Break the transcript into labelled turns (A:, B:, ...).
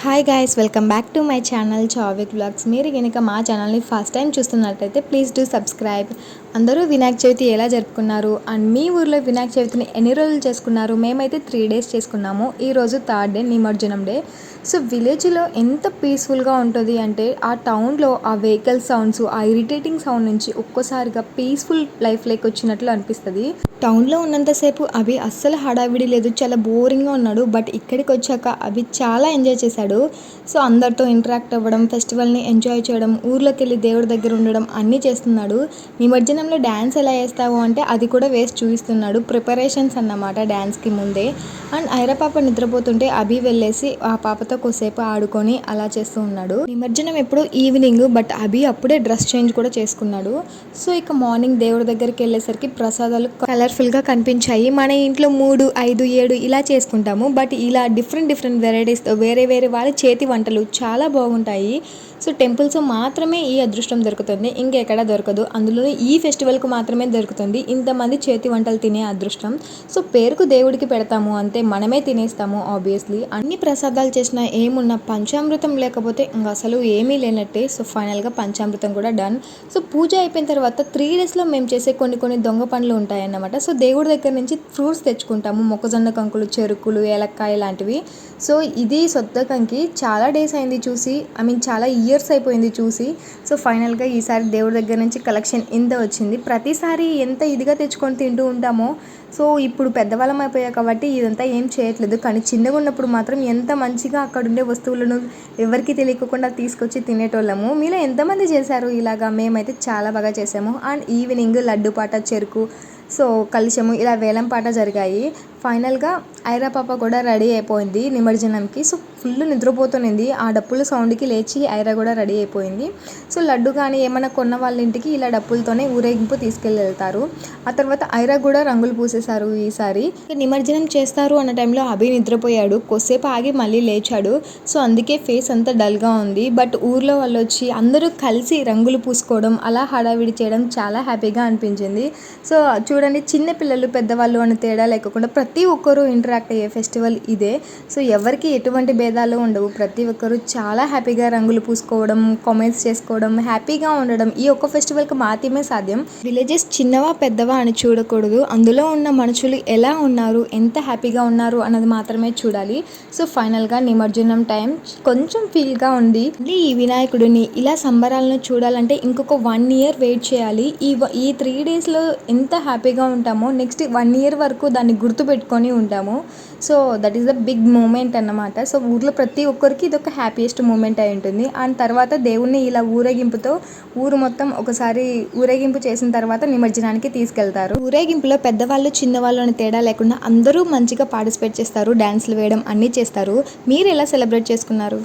A: Hi guys welcome back to my channel చావిక్ blogs మీరు కనుక మా ఛానల్ని ఫస్ట్ టైం చూస్తున్నట్టయితే ప్లీజ్ డూ సబ్స్క్రైబ్ అందరూ వినాయక చవితి ఎలా జరుపుకున్నారు? అండ్ మీ ఊర్లో వినాయక చవితిని ఎన్ని రోజులు చేసుకున్నారు? మేమైతే త్రీ డేస్ చేసుకున్నాము. ఈరోజు థర్డ్ డే నిమజ్జనం డే. సో విలేజ్లో ఎంత పీస్ఫుల్గా ఉంటుంది అంటే ఆ టౌన్లో ఆ వెహికల్ సౌండ్స్ ఆ ఇరిటేటింగ్ సౌండ్ నుంచి ఒక్కోసారిగా పీస్ఫుల్ లైఫ్ లైక్ వచ్చినట్లు అనిపిస్తుంది. టౌన్లో ఉన్నంతసేపు అవి అస్సలు హడావిడి లేదు చాలా బోరింగ్గా ఉన్నాడు. బట్ ఇక్కడికి వచ్చాక అవి చాలా ఎంజాయ్ చేశాడు. సో అందరితో ఇంటరాక్ట్ అవ్వడం ఫెస్టివల్ని ఎంజాయ్ చేయడం ఊర్లోకి వెళ్ళి దేవుడి దగ్గర ఉండడం అన్నీ చేస్తున్నాడు. నిమజ్జనం నిమజ్జనంలో డ్యాన్స్ ఎలా వేస్తావు అంటే అది కూడా వేసి చూపిస్తున్నాడు. ప్రిపరేషన్స్ అన్నమాట డ్యాన్స్కి ముందే. అండ్ ఐరా పాప నిద్రపోతుంటే అభి వెళ్ళేసి ఆ పాపతో కొద్దిసేపు ఆడుకొని అలా చేస్తూ ఉన్నాడు. నిమజ్జనం ఎప్పుడు ఈవినింగ్ బట్ అభి అప్పుడే డ్రెస్ చేంజ్ కూడా చేసుకున్నాడు. సో ఇక మార్నింగ్ దేవుడి దగ్గరికి వెళ్ళేసరికి ప్రసాదాలు కలర్ఫుల్గా కనిపించాయి. మన ఇంట్లో మూడు ఐదు ఏడు ఇలా చేసుకుంటాము. బట్ ఇలా డిఫరెంట్ డిఫరెంట్ వెరైటీస్తో వేరే వేరే వాళ్ళ చేతి వంటలు చాలా బాగుంటాయి. సో టెంపుల్స్ మాత్రమే ఈ అదృష్టం దొరుకుతుంది. ఇంకెక్కడ దొరకదు. అందులో ఈ ఫెస్టివల్కు మాత్రమే దొరుకుతుంది. ఇంతమంది చేతి వంటలు తినే అదృష్టం. సో పేరుకు దేవుడికి పెడతాము అంతే మనమే తినేస్తాము ఆబ్వియస్లీ అన్ని ప్రసాదాలు చేసినా ఏమున్నా పంచామృతం లేకపోతే ఇంకా అసలు ఏమీ లేనట్టే. సో ఫైనల్గా పంచామృతం కూడా డన్. సో పూజ అయిపోయిన తర్వాత త్రీ డేస్లో మేము చేసే కొన్ని కొన్ని దొంగ పనులు ఉంటాయన్నమాట. సో దేవుడి దగ్గర నుంచి ఫ్రూట్స్ తెచ్చుకుంటాము. మొక్కజొన్న కంకులు చెరుకులు ఏలక్కాయ లాంటివి. సో ఇది సొద్దకంకి చాలా డేస్ అయింది చూసి ఐ మీన్ చాలా ఇయర్స్ అయిపోయింది చూసి. సో ఫైనల్గా ఈసారి దేవుడి దగ్గర నుంచి కలెక్షన్ ఇంత వచ్చింది. ప్రతిసారి ఎంత ఇదిగా తెచ్చుకొని తింటూ ఉంటామో సో ఇప్పుడు పెద్దవాళ్ళం అయిపోయా కాబట్టి ఇదంతా ఏం చేయట్లేదు. కానీ చిన్నగా ఉన్నప్పుడు మాత్రం ఎంత మంచిగా అక్కడ ఉండే వస్తువులను ఎవరికి తెలియకుండా తీసుకొచ్చి తినేటోళ్ళము. మీలో ఎంతమంది చేశారు ఇలాగా? మేమైతే చాలా బాగా చేసాము అండ్ ఈవినింగ్ లడ్డు పాట చెరుకు సో కలిసము ఇలా వేలం పాట జరిగాయి. ఫైనల్గా ఐరా పాప కూడా రెడీ అయిపోయింది నిమజ్జనంకి. సో ఫుల్ నిద్రపోతునింది ఆ డప్పుల సౌండ్కి లేచి ఐరా కూడా రెడీ అయిపోయింది. సో లడ్డు కానీ ఏమైనా కొన్న వాళ్ళ ఇంటికి ఇలా డప్పులతోనే ఊరేగింపు తీసుకెళ్ళి వెళ్తారు ఆ తర్వాత ఐరా కూడా రంగులు పూసేశారు ఈసారి. నిమజ్జనం చేస్తారు అన్న టైంలో అభి నిద్రపోయాడు. కొద్దిసేపు ఆగి మళ్ళీ లేచాడు. సో అందుకే ఫేస్ అంతా డల్గా ఉంది. బట్ ఊర్లో వాళ్ళు వచ్చి అందరూ కలిసి రంగులు పూసుకోవడం అలా హడావిడి చేయడం చాలా హ్యాపీగా అనిపించింది. సో చూడండి చిన్న పిల్లలు పెద్దవాళ్ళు అన్న తేడా లేకుండా ప్రతి ప్రతి ఒక్కరూ ఇంటరాక్ట్ అయ్యే ఫెస్టివల్ ఇదే. సో ఎవరికి ఎటువంటి భేదాలు ఉండవు. ప్రతి ఒక్కరూ చాలా హ్యాపీగా రంగులు పూసుకోవడం కామెంట్స్ చేసుకోవడం హ్యాపీగా ఉండడం ఈ ఒక్క ఫెస్టివల్కి మాత్రమే సాధ్యం. విలేజెస్ చిన్నవా పెద్దవా అని చూడకూడదు. అందులో ఉన్న మనుషులు ఎలా ఉన్నారు ఎంత హ్యాపీగా ఉన్నారు అన్నది మాత్రమే చూడాలి. సో ఫైనల్గా నిమజ్జనం టైం కొంచెం ఫీల్గా ఉంది ఈ వినాయకుడిని ఇలా సంబరాలను చూడాలంటే ఇంకొక వన్ ఇయర్ వెయిట్ చేయాలి. ఈ ఈ త్రీ డేస్లో ఎంత హ్యాపీగా ఉంటామో నెక్స్ట్ వన్ ఇయర్ వరకు దాన్ని పెట్టుకొని ఉంటాము. So that is the big moment అన్నమాట. సో ఊర్లో ప్రతి ఒక్కరికి ఇది ఒక హ్యాపీయెస్ట్ మూమెంట్ అయి ఉంటుంది. అండ్ తర్వాత దేవుణ్ణి ఇలా ఊరేగింపుతో ఊరు మొత్తం ఒకసారి ఊరేగింపు చేసిన తర్వాత నిమజ్జనానికి తీసుకెళ్తారు. ఊరేగింపులో పెద్దవాళ్ళు చిన్నవాళ్ళు అని తేడా లేకుండా అందరూ మంచిగా పార్టిసిపేట్ చేస్తారు డ్యాన్స్లు వేయడం అన్నీ చేస్తారు. మీరు ఎలా సెలబ్రేట్ చేసుకున్నారు?